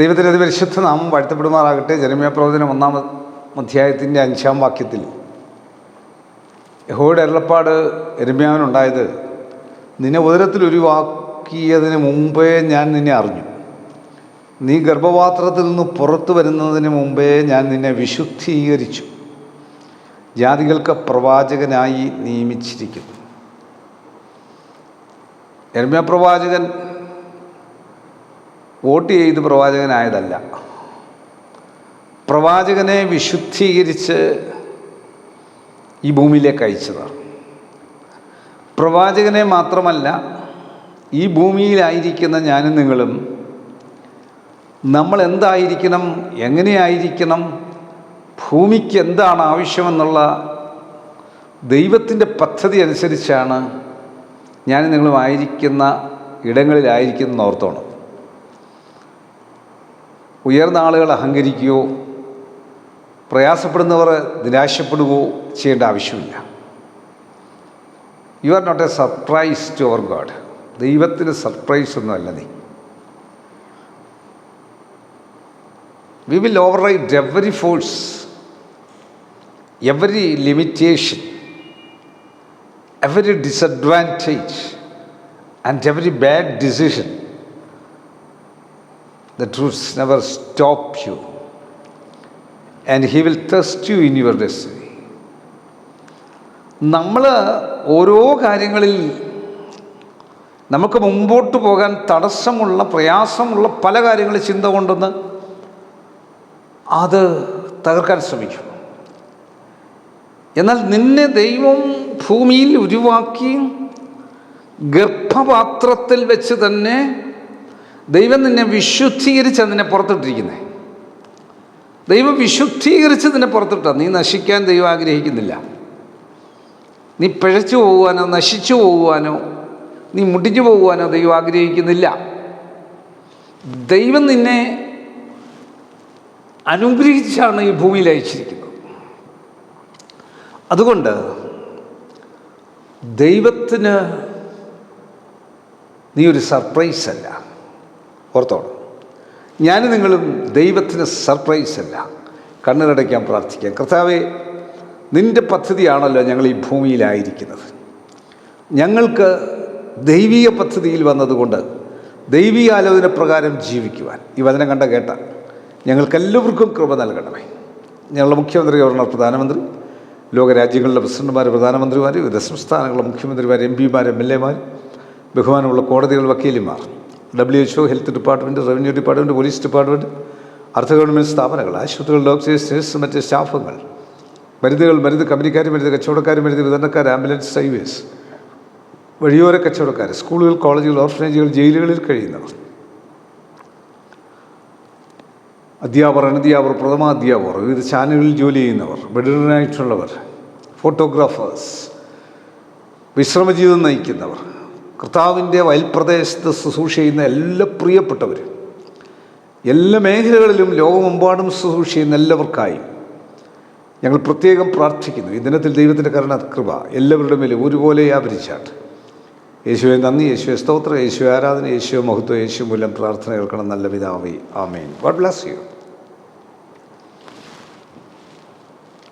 ദൈവത്തിന്റെ അതിപരിശുദ്ധ നാമം വാഴ്ത്തപ്പെടുമാറാകട്ടെ. ജനമ്യ പ്രവചനം ഒന്നാം അധ്യായത്തിന്റെ അഞ്ചാം വാക്യത്തിൽ. യഹോയുടെ അരുളപ്പാട് എരുമ്യാവിനുണ്ടായത് നിന്നെ ഉദരത്തിൽ ഉരുവാക്കിയതിന് മുമ്പേ ഞാൻ നിന്നെ അറിഞ്ഞു. നീ ഗർഭപാത്രത്തിൽ നിന്ന് പുറത്തു വരുന്നതിന് മുമ്പേ ഞാൻ നിന്നെ വിശുദ്ധീകരിച്ചു. ജാതികൾക്ക് പ്രവാചകനായി നിയമിച്ചിരിക്കുന്നു. എരുമ്യ പ്രവാചകൻ വോട്ട് ചെയ്ത് പ്രവാചകനായതല്ല. പ്രവാചകനെ വിശുദ്ധീകരിച്ച് ഈ ഭൂമിയിലേക്ക് അയച്ചതാണ്. പ്രവാചകനെ മാത്രമല്ല ഈ ഭൂമിയിലായിരിക്കുന്ന ഞാനും നിങ്ങളും നമ്മൾ എന്തായിരിക്കണം എങ്ങനെയായിരിക്കണം ഭൂമിക്ക് എന്താണ് ആവശ്യമെന്നുള്ള ദൈവത്തിന്റെ പദ്ധതി അനുസരിച്ചാണ് ഞാനും നിങ്ങളും ആയിരിക്കുന്ന ഇടങ്ങളിലായിരിക്കുന്ന ഓർത്തോണം. ഉയർന്ന ആളുകൾ അഹങ്കരിക്കുകയോ പ്രയാസപ്പെടുന്നവർ നിരാശപ്പെടുകയോ ചെയ്യേണ്ട ആവശ്യമില്ല. You are not a surprise to our God ദൈവത്തിന് സർപ്രൈസ് ഒന്നുമല്ല നീ. We will override every force every limitation every disadvantage and every bad decision The truths never stop you, and He will trust you in your destiny. നമ്മൾ ഓരോ കാര്യങ്ങളിൽ നമുക്ക് മുമ്പോട്ട് പോകാൻ തടസ്സമുള്ള പ്രയാസമുള്ള പല കാര്യങ്ങൾ ചിന്ത കൊണ്ടെന്ന് അത് തകർക്കാൻ ശ്രമിക്കും എന്നാൽ നിന്നെ ദൈവം ഭൂമിയിൽ ഉരുവാക്കി ഗർഭപാത്രത്തിൽ വെച്ച് തന്നെ ദൈവം നിന്നെ വിശുദ്ധീകരിച്ച് നിന്നെ പുറത്തിട്ടിരിക്കുന്നത് ദൈവം വിശുദ്ധീകരിച്ച് നിന്നെ പുറത്തിട്ട. നീ നശിക്കാൻ ദൈവം ആഗ്രഹിക്കുന്നില്ല. നീ പിഴച്ചു പോകുവാനോ നശിച്ചു പോകുവാനോ നീ മുടിഞ്ഞു പോകുവാനോ ദൈവം ആഗ്രഹിക്കുന്നില്ല. ദൈവം നിന്നെ അനുഗ്രഹിച്ചാണ് ഈ ഭൂമിയിൽ അയച്ചിരിക്കുന്നത്. അതുകൊണ്ട് ദൈവത്തിന് നീ ഒരു സർപ്രൈസ് അല്ല ഓർത്തോണം ഞാൻ നിങ്ങളും ദൈവത്തിന് സർപ്രൈസ് അല്ല. കണ്ണുകടയ്ക്കാൻ പ്രാർത്ഥിക്കാം. കർത്താവെ നിന്റെ പദ്ധതിയാണല്ലോ ഞങ്ങൾ ഈ ഭൂമിയിലായിരിക്കുന്നത്. ഞങ്ങൾക്ക് ദൈവീയ പദ്ധതിയിൽ വന്നതുകൊണ്ട് ദൈവീയ ആലോചന പ്രകാരം ജീവിക്കുവാൻ. ഈ വചനം കണ്ട കേട്ട ഞങ്ങൾക്കെല്ലാവർക്കും കൃപ നൽകണമേ. ഞങ്ങളുടെ മുഖ്യമന്ത്രി ഗവർണർ പ്രധാനമന്ത്രി ലോകരാജ്യങ്ങളിലെ പ്രസിഡന്റുമാർ പ്രധാനമന്ത്രിമാർ വിവിധ സംസ്ഥാനങ്ങളിലെ മുഖ്യമന്ത്രിമാർ എം പിമാർ എം എൽ എമാർ ബഹുമാനമുള്ള കോടതികൾ വക്കീലിമാർ W H O health department revenue department police department അർദ്ധ ഗവൺമെന്റ് സ്ഥാപനങ്ങൾ ആശുപത്രികൾ ഡോക്ടേഴ്സ് മറ്റ് സ്റ്റാഫുകൾ മരുന്നുകൾ മരുന്ന് കമ്പനിക്കാർ മരുന്ന് കച്ചവടക്കാർ മരുന്ന് വിതരണക്കാർ ആംബുലൻസ് ഹൈവേസ് വഴിയോര കച്ചവടക്കാർ സ്കൂളുകൾ കോളേജുകൾ ഓർഫനേജുകൾ ജയിലുകളിൽ കഴിയുന്നവർ. അധ്യാപകർ അനധ്യാപകർ പ്രഥമ അധ്യാപകർ വിവിധ ചാനലുകളിൽ ജോലി ചെയ്യുന്നവർ ബെഡറിനായിട്ടുള്ളവർ ഫോട്ടോഗ്രാഫേഴ്സ് വിശ്രമജീവിതം നയിക്കുന്നവർ. കർത്താവിന്റെ വയൽപ്രദേശത്ത് ശുശ്രൂഷ ചെയ്യുന്ന എല്ലാ പ്രിയപ്പെട്ടവരും എല്ലാ മേഖലകളിലും ലോകമെമ്പാടും ശുശ്രൂഷ ചെയ്യുന്ന എല്ലാവർക്കായി ഞങ്ങൾ പ്രത്യേകം പ്രാർത്ഥിക്കുന്നു. ഈ ദിനത്തിൽ ദൈവത്തിന്റെ കരുണ കൃപ എല്ലാവരുടെ മേലും ഒരുപോലെ വ്യാപരിച്ചാട്ട് യേശുവെ നന്ദി. യേശുവെ സ്തോത്രം. യേശു ആരാധന. യേശു മഹത്വം. യേശു മൂലം പ്രാർത്ഥന കേൾക്കണം. നല്ല പിതാവേ. ആമേൻ. God bless you.